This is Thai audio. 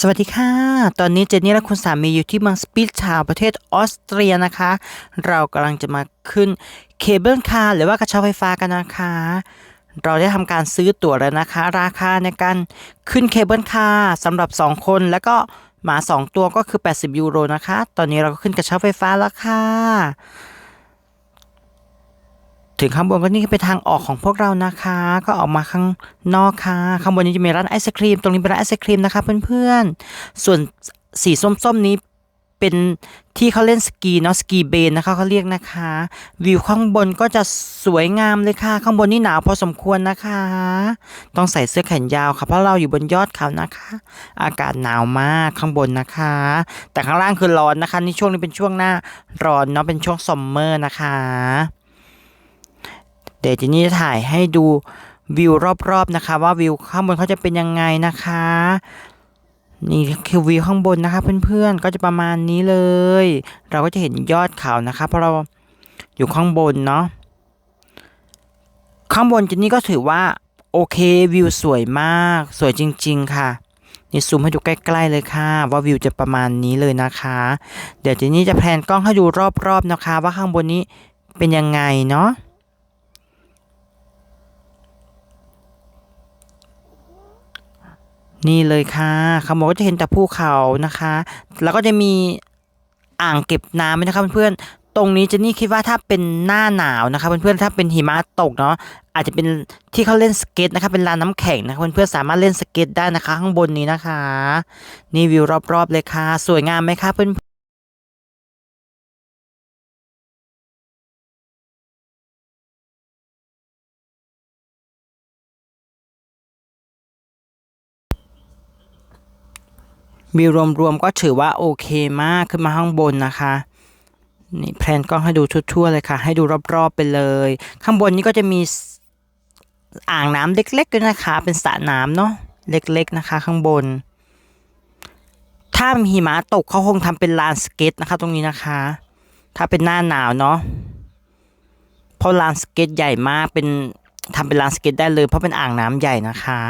สวัสดีค่ะ ตอนนี้เจนนี่และคุณสามีอยู่ที่เมืองสปิชาวประเทศออสเตรียนะคะ เรากำลังจะมาขึ้นเคเบิลคาร์หรือว่ากระเช้าไฟฟ้ากันนะคะ เราได้ทำการซื้อตั๋วแล้วนะคะ ราคาในการขึ้นเคเบิลคาร์สำหรับ 2 คน แล้วก็หมา 2 ตัวก็คือ 80 ยูโรนะคะ ตอนนี้เราก็ขึ้นกระเช้าไฟฟ้าแล้วค่ะ ถึงข้างบนก็นี่เป็นทางออกของพวกเรานะคะ ก็ออกมาข้างนอกค่ะ ข้างบนนี้จะมีร้านไอศครีม ตรงนี้เป็นร้านไอศครีมนะคะเพื่อนๆ ส่วนสีส้มๆนี้เป็นที่เขาเล่นสกีเนาะสกีเบนนะคะเขาเรียกนะคะ วิวข้างบนก็จะสวยงามเลยค่ะ ข้างบนนี่หนาวพอสมควรนะคะ ต้องใส่เสื้อแขนยาวค่ะ เพราะเราอยู่บนยอดเขานะคะ อากาศหนาวมากข้างบนนะคะ แต่ข้างล่างคือร้อนนะคะนี่ช่วงนี้เป็นช่วงหน้าร้อนเนาะเป็นช่วงซัมเมอร์นะคะ ดี๋ยวเจนนี่จะถ่ายให้ดูวิวรอบๆนะคะ ว่าวิวข้างบนเขาจะเป็นยังไงนะคะนี่คือวิวข้างบนนะคะเพื่อนๆก็จะประมาณนี้เลย เราก็จะเห็นยอดเขานะคะเพราะเราอยู่ข้างบนเนาะข้างบนเจนนี่ก็ถือว่าโอเควิวสวยมากสวยจริง ๆ ค่ะนี่ซูมให้ดูใกล้ ๆ เลยค่ะ ว่าวิวจะประมาณนี้เลยนะคะ เดี๋ยวเจนนี่จะแพนกล้องให้ดูรอบๆนะคะ ว่าข้างบนนี้เป็นยังไงเนาะ นี่เลยค่ะเขาบอกว่าจะเห็นแต่ภูเขานะคะ แล้วก็จะมีอ่างเก็บน้ำนะคะเพื่อนๆ ตรงนี้เจนนี่คิดว่าถ้าเป็นหน้าหนาวนะคะเพื่อนๆ ถ้าเป็นหิมะตกเนาะ อาจจะเป็นที่เขาเล่นสเก็ตนะคะเป็นลานน้ำแข็งนะคะเพื่อนๆ สามารถเล่นสเก็ตได้นะคะ ข้างบนนี้นะคะ นี่วิวรอบๆเลยค่ะ สวยงามไหมคะเพื่อน วิวรวมๆก็ถือว่าโอเคมากขึ้นมาข้างบนนะคะนี่แพลนกล้องให้ดูทั่วๆเลยค่ะ ให้ดูรอบๆไปเลย ข้างบนนี้ก็จะมีอ่างน้ำเล็กๆด้วยนะคะ เป็นสระน้ำเนาะเล็กๆนะคะ ข้างบน ถ้ามีหิมะตกเขาคงทำเป็นลานสเก็ตนะคะ ตรงนี้นะคะ ถ้าเป็นหน้าหนาวเนาะเพราะลานสเก็ตใหญ่มากเป็นทำเป็นลานสเก็ตได้เลย เพราะเป็นอ่างน้ำใหญ่นะคะ